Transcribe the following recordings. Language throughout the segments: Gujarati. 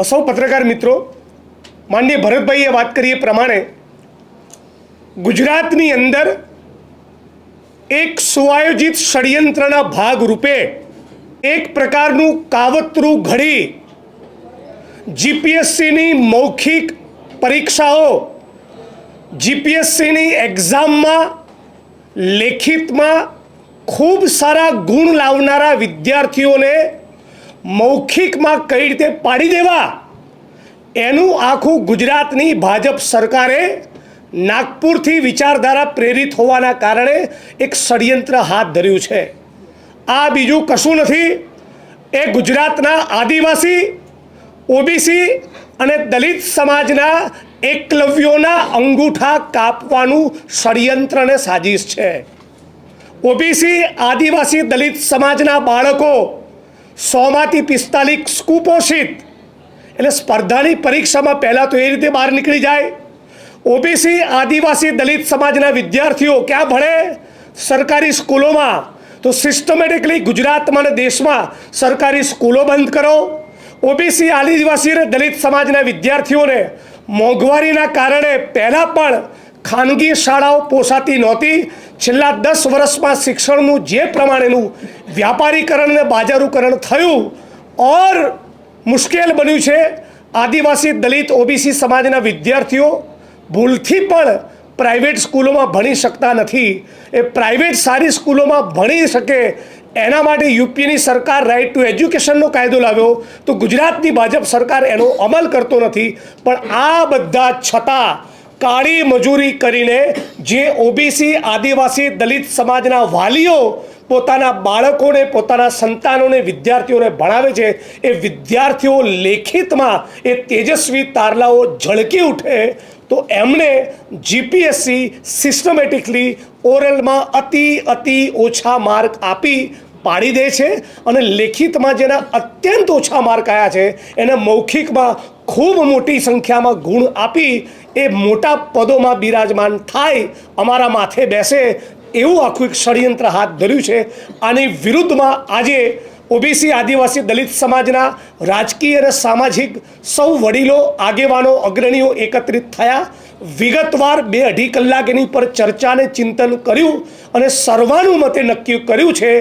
સૌ પત્રકાર મિત્રો માનનીય ભરતભાઈએ વાત કરી એ પ્રમાણે ગુજરાતની અંદર એક સુઆયોજિત ષડયંત્રના ભાગરૂપે એક પ્રકારનું કાવતરું ઘડી જીપીએસસીની મૌખિક પરીક્ષાઓ જીપીએસસીની એક્ઝામમાં લેખિતમાં ખૂબ સારા ગુણ લાવનારા વિદ્યાર્થીઓને મૌખિકમાં કઈ રીતે પાડી દેવા? એનું આખું ગુજરાતની ભાજપ સરકારે નાગપુરથી વિચારધારા પ્રેરિત હોવાના કારણે એક ષડયંત્ર હાથ ધર્યું છે. આ બીજું કશું નથી. એ ગુજરાતના આદિવાસી, ઓબીસી અને દલિત સમાજના એકલવ્યોના અંગૂઠા કાપવાનું ષડયંત્ર અને સાજિશ છે. ઓબીસી, આદિવાસી, દલિત સમાજના બાળકો સોમાંથી પિસ્તાલીસ કુપોષિત એટલે સ્પર્ધાની પરીક્ષામાં પહેલાં તો એ રીતે બહાર નીકળી જાય. ઓબીસી આદિવાસી દલિત સમાજના વિદ્યાર્થીઓ ક્યાં ભણે? સરકારી સ્કૂલોમાં. તો સિસ્ટમેટિકલી ગુજરાતમાં અને દેશમાં સરકારી સ્કૂલો બંધ કરો. ઓબીસી આદિવાસી અને દલિત સમાજના વિદ્યાર્થીઓને મોંઘવારીના કારણે પહેલાં પણ ખાનગી શાળાઓ પોસાતી નહોતી. છેલ્લા દસ વર્ષમાં શિક્ષણનું જે પ્રમાણેનું વ્યાપારીકરણ અને બાજારીકરણ થયું, ઓર મુશ્કેલ બન્યું છે. આદિવાસી દલિત ઓબીસી સમાજના વિદ્યાર્થીઓ ભૂલથી પણ પ્રાઇવેટ સ્કૂલોમાં ભણી શકતા નથી. એ પ્રાઇવેટ સારી સ્કૂલોમાં ભણી શકે એના માટે યુપીની સરકાર રાઇટ ટુ એજ્યુકેશનનો કાયદો લાવ્યો. તો ગુજરાતની ભાજપ સરકાર એનો અમલ કરતો નથી. પણ આ બધા છતાં કાળી મજૂરી કરીને જે ઓબીસી આદિવાસી દલિત સમાજના વાલીઓ પોતાના બાળકોને, પોતાના સંતાનોને, વિદ્યાર્થીઓને ભણાવે છે, એ વિદ્યાર્થીઓ લેખિતમાં એ તેજસ્વી તારલાઓ ઝળકી ઉઠે, તો એમણે જીપીએસસી સિસ્ટમેટિકલી ઓરલમાં અતિ અતિ ઓછા માર્ક આપી પાડી દે છે અને લેખિતમાં જેના અત્યંત ઓછા માર્ક આવ્યા છે, એને મૌખિકમાં ખૂબ મોટી સંખ્યામાં ગુણ આપી એ મોટા પદોમાં બિરાજમાન થાય, અમારા માથે બેસે એવું આખું એક ષડયંત્ર હાથ ધર્યું છે. આની વિરુદ્ધમાં આજે ઓબીસી આદિવાસી દલિત સમાજના રાજકીય અને સામાજિક સૌ વડીલો, આગેવાનો, અગ્રણીઓ એકત્રિત થયા. વિગતવાર બે અઢી કલાક એની પર ચર્ચાને ચિંતન કર્યું અને સર્વાનુમતે નક્કી કર્યું છે,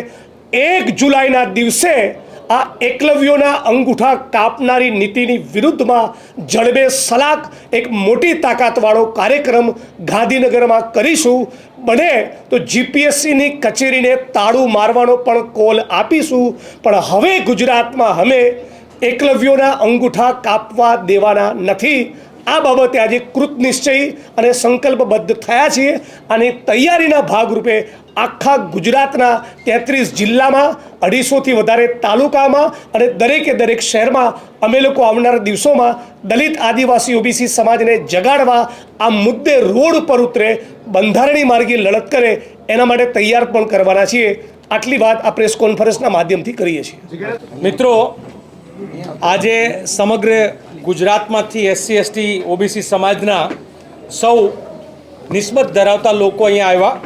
એક જુલાઈના દિવસે આ એકલવ્યોના અંગૂઠા કાપનારી નીતિની વિરુદ્ધમાં જડબે સલાક એક મોટી તાકાતવાળો કાર્યક્રમ ગાંધીનગરમાં કરીશું. બને તો જીપીએસસીની કચેરીને તાળું મારવાનો પણ કોલ આપીશું. પણ હવે ગુજરાતમાં અમે એકલવ્યોના અંગૂઠા કાપવા દેવાના નથી. આ બાબતે આજે કૃત નિશ્ચય અને સંકલ્પબદ્ધ થયા છીએ અને તૈયારીના ભાગરૂપે આખા ગુજરાતના તેત્રીસ જિલ્લામાં, અઢીસોથી વધારે તાલુકામાં અને દરેકે દરેક શહેરમાં અમે લોકો આવનારા દિવસોમાં દલિત આદિવાસી ઓબીસી સમાજને જગાડવા, આ મુદ્દે રોડ પર ઉતરે બંધારણી માર્ગે લડત કરે, એના માટે તૈયાર પણ કરવાના છીએ. આટલી વાત આ પ્રેસ કોન્ફરન્સના માધ્યમથી કરીએ છીએ. મિત્રો, આજે સમગ્ર ગુજરાતમાંથી એસસી, એસટી, ઓબીસી સમાજના સૌ નિસ્બત ધરાવતા લોકો અહીંયા આવ્યા.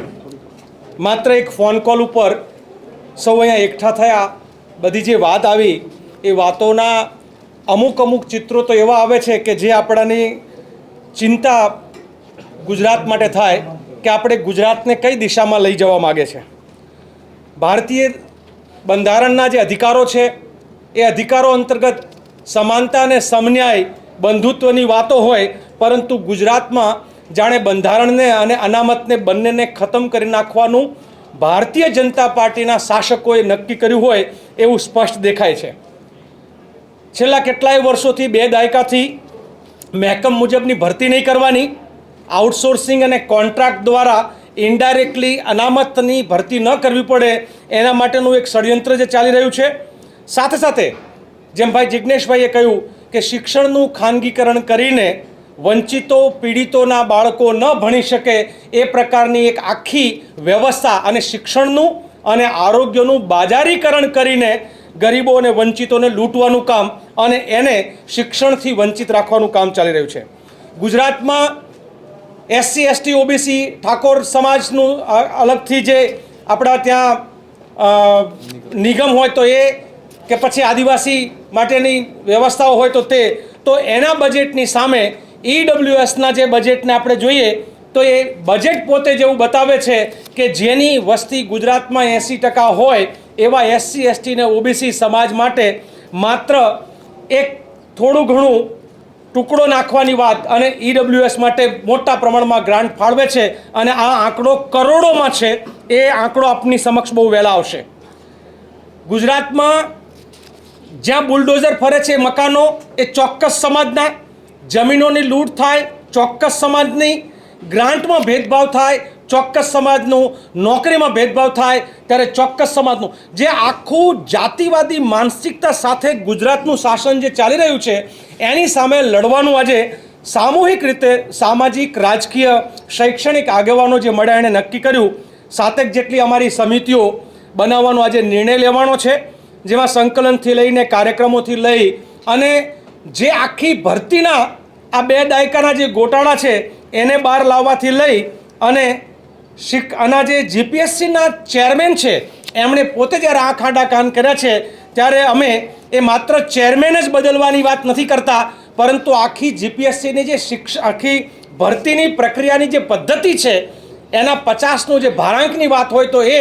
માત્ર એક ફોન કોલ ઉપર સૌ અહીંયા એકઠા થયા. બધી જે વાત આવી, એ વાતોના અમુક અમુક ચિત્રો તો એવા આવે છે કે જે આપણાની ચિંતા ગુજરાત માટે થાય કે આપણે ગુજરાતને કઈ દિશામાં લઈ જવા માગે છે. ભારતીય બંધારણના જે અધિકારો છે, એ અધિકારો અંતર્ગત સમાનતા અને સમન્યાય બંધુત્વની વાતો હોય, પરંતુ ગુજરાતમાં જાણે બંધારણને અને અનામતને બંનેને ખતમ કરી નાખવાનું ભારતીય જનતા પાર્ટીના શાસકોએ નક્કી કર્યું હોય એવું સ્પષ્ટ દેખાય છે. છેલ્લા કેટલાય વર્ષોથી બે દાયકાથી મહેકમ મુજબની ભરતી નહીં કરવાની, આઉટસોર્સિંગ અને કોન્ટ્રાક્ટ દ્વારા ઇન્ડાયરેક્ટલી અનામતની ભરતી ન કરવી પડે એના માટેનું એક ષડયંત્ર જે ચાલી રહ્યું છે. સાથે સાથે જેમ ભાઈ જિજ્ઞેશભાઈએ કહ્યું કે શિક્ષણનું ખાનગીકરણ કરીને વંચિતો, પીડિતોના બાળકો ન ભણી શકે એ પ્રકારની એક આખી વ્યવસ્થા અને શિક્ષણનું અને આરોગ્યનું બાજારીકરણ કરીને ગરીબો અને વંચિતોને લૂંટવાનું કામ અને એને શિક્ષણથી વંચિત રાખવાનું કામ ચાલી રહ્યું છે. ગુજરાતમાં એસસી, એસટી, ઓબીસી, ઠાકોર સમાજનું અલગથી જે આપણા ત્યાં નિગમ હોય તો એ કે પછી આદિવાસી માટેની વ્યવસ્થાઓ હોય તો તે, તો એના બજેટની સામે ઈડબ્લ્યુએસના જે બજેટને આપણે જોઈએ, તો એ બજેટ પોતે જેવું બતાવે છે કે જેની વસ્તી ગુજરાતમાં એંસી ટકા હોય, એવા એસસી, એસટી ને ઓબીસી સમાજ માટે માત્ર એક થોડું ઘણું ટુકડો નાખવાની વાત અને ઈડબ્લ્યુએસ માટે મોટા પ્રમાણમાં ગ્રાન્ટ ફાળવે છે અને આ આંકડો કરોડોમાં છે, એ આંકડો આપની સમક્ષ બહુ વહેલા આવશે. ગુજરાતમાં જ્યાં બુલડોઝર ફરે છે મકાનો, એ ચોક્કસ સમાજના, જમીનોની લૂંટ થાય, ચોક્કસ સમાજની ગ્રાન્ટમાં ભેદભાવ થાય, ચોક્કસ સમાજનું નોકરીમાં ભેદભાવ થાય, ત્યારે ચોક્કસ સમાજનું. જે આખું જાતિવાદી માનસિકતા સાથે ગુજરાતનું શાસન જે ચાલી રહ્યું છે, એની સામે લડવાનું આજે સામૂહિક રીતે સામાજિક, રાજકીય, શૈક્ષણિક આગેવાનો જે મળ્યા એણે નક્કી કર્યું. સાતેક જેટલી અમારી સમિતિઓ બનાવવાનો આજે નિર્ણય લેવાનો છે. જેમાં સંકલનથી લઈને કાર્યક્રમોથી લઈ અને જે આખી ભરતીના આ બે દાયકાના જે ગોટાળા છે, એને બહાર લાવવાથી લઈ અને શિક આના જે જીપીએસસીના ચેરમેન છે, એમણે પોતે જ્યારે આ ખાડા કાન કર્યા છે, ત્યારે અમે એ માત્ર ચેરમેન જ બદલવાની વાત નથી કરતા, પરંતુ આખી જીપીએસસીની જે શિક્ષ, આખી ભરતીની પ્રક્રિયાની જે પદ્ધતિ છે એના પચાસનું જે ભારાંકની વાત હોય તો એ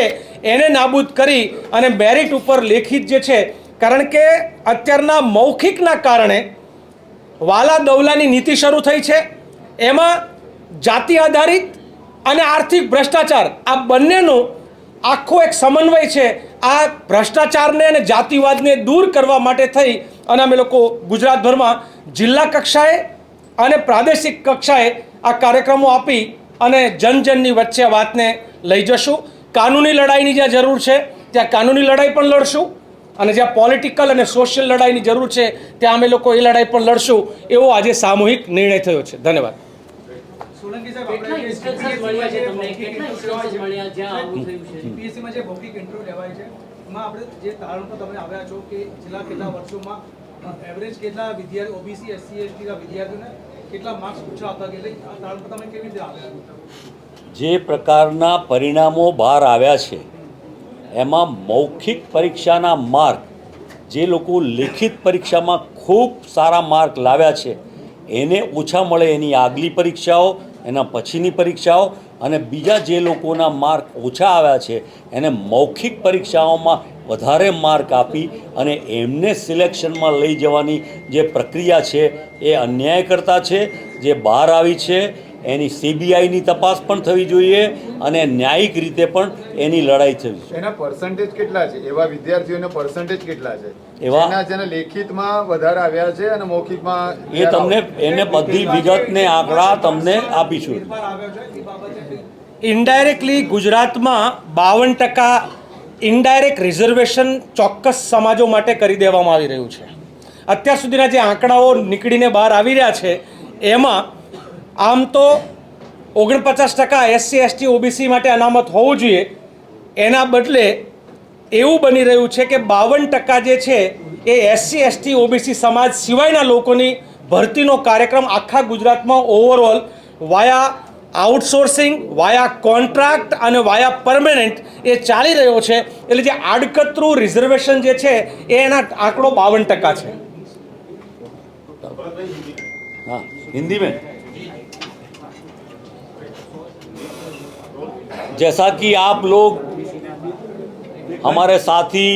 એને નાબૂદ કરી અને મેરિટ ઉપર લેખિત જે છે, કારણ કે અત્યારના મૌખિકના કારણે વાલા દવલાની નીતિ શરૂ થઈ છે. એમાં જાતિ આધારિત અને આર્થિક ભ્રષ્ટાચાર, આ બંનેનું આખો એક સમન્વય છે. આ ભ્રષ્ટાચારને અને જાતિવાદને દૂર કરવા માટે થઈ અને અમે લોકો ગુજરાતભરમાં જિલ્લા કક્ષાએ અને પ્રાદેશિક કક્ષાએ આ કાર્યક્રમો આપી અને જન જનની વચ્ચે વાતને લઈ જશું. કાનૂની લડાઈની જ્યાં જરૂર છે ત્યાં કાનૂની લડાઈ પણ લડશું. અને જ્યાં પોલિટિકલ અને સોશિયલ લડાઈની જરૂર છે ત્યાં અમે લોકો એ લડાઈ પણ લડશું. એવો આજે સામૂહિક નિર્ણય થયો છે. ધન્યવાદ. સોલંકી સાહેબ કેટલા instances મળ્યા છે તમને? કેટલા instances મળ્યા? જ્યાં આવું થયું છે? જીપીએસસી માં જે મૌખિક ઇન્ટરવ્યુ લેવાય છે એમાં આપણે જે તારણ પર તમે આવ્યા છો કે છેલ્લા કેટલા વર્ષોમાં એવરેજ કેટલા વિદ્યાર્થી ઓબીસી એસસી એસટી ના વિદ્યાર્થીઓને જે પ્રકારના પરિણામો બહાર આવ્યા છે, એમાં મૌખિક પરીક્ષાના માર્ક જે લોકો લેખિત પરીક્ષામાં ખૂબ સારા માર્ક લાવ્યા છે, એને ઓછા મળે એની આગલી પરીક્ષાઓ એના પછીની પરીક્ષાઓ અને બીજા જે લોકોના માર્ક ઓછા આવ્યા છે, એને મૌખિક પરીક્ષાઓમાં વધારે માર્ક આપી અને એમને સિલેક્શનમાં લઈ જવાની જે પ્રક્રિયા છે, એ અન્યાય કરતા છે, જે બહાર આવી છે એની સીબીઆઈની તપાસ પણ થવી જોઈએ અને ન્યાયિક રીતે પણ એની લડાઈ થવી જોઈએ. એના પર્સન્ટેજ કેટલા છે? એવા વિદ્યાર્થીઓને પર્સન્ટેજ કેટલા છે? એવા- જેના લેખિતમાં વધારે આવ્યા છે અને મૌખિકમાં એ તમને એને બધી વિગતને આંકડા તમને આપીશું ફેરફાર આવ્યો છે? એ બાબતે ઇનડાયરેક્ટલી ગુજરાતમાં બાવન ટકા ઇનડાયરેક્ટ રિઝર્વેશન ચોક્કસ સમાજો માટે કરી દેવામાં આવી રહ્યું છે. અત્યાર સુધીના જે આંકડાઓ નીકળીને બહાર આવી રહ્યા છે એમાં આમ તો ઓગણપચાસ ટકા એસસી, એસટી, ઓબીસી માટે અનામત હોવું જોઈએ. એના બદલે એવું બની રહ્યું છે કે બાવન ટકા જે છે એ એસસી, એસટી, ઓબીસી સમાજ સિવાયના લોકોની ભરતીનો કાર્યક્રમ આખા ગુજરાતમાં overall via outsourcing via contract અને વાયા પરમેનન્ટ એ ચાલી રહ્યો છે. એટલે જે આડકતરું રિઝર્વેશન જે છે એ એના આંકડો બાવન ટકા છે. હા. હિન્દી મેં जैसा कि आप लोग हमारे साथी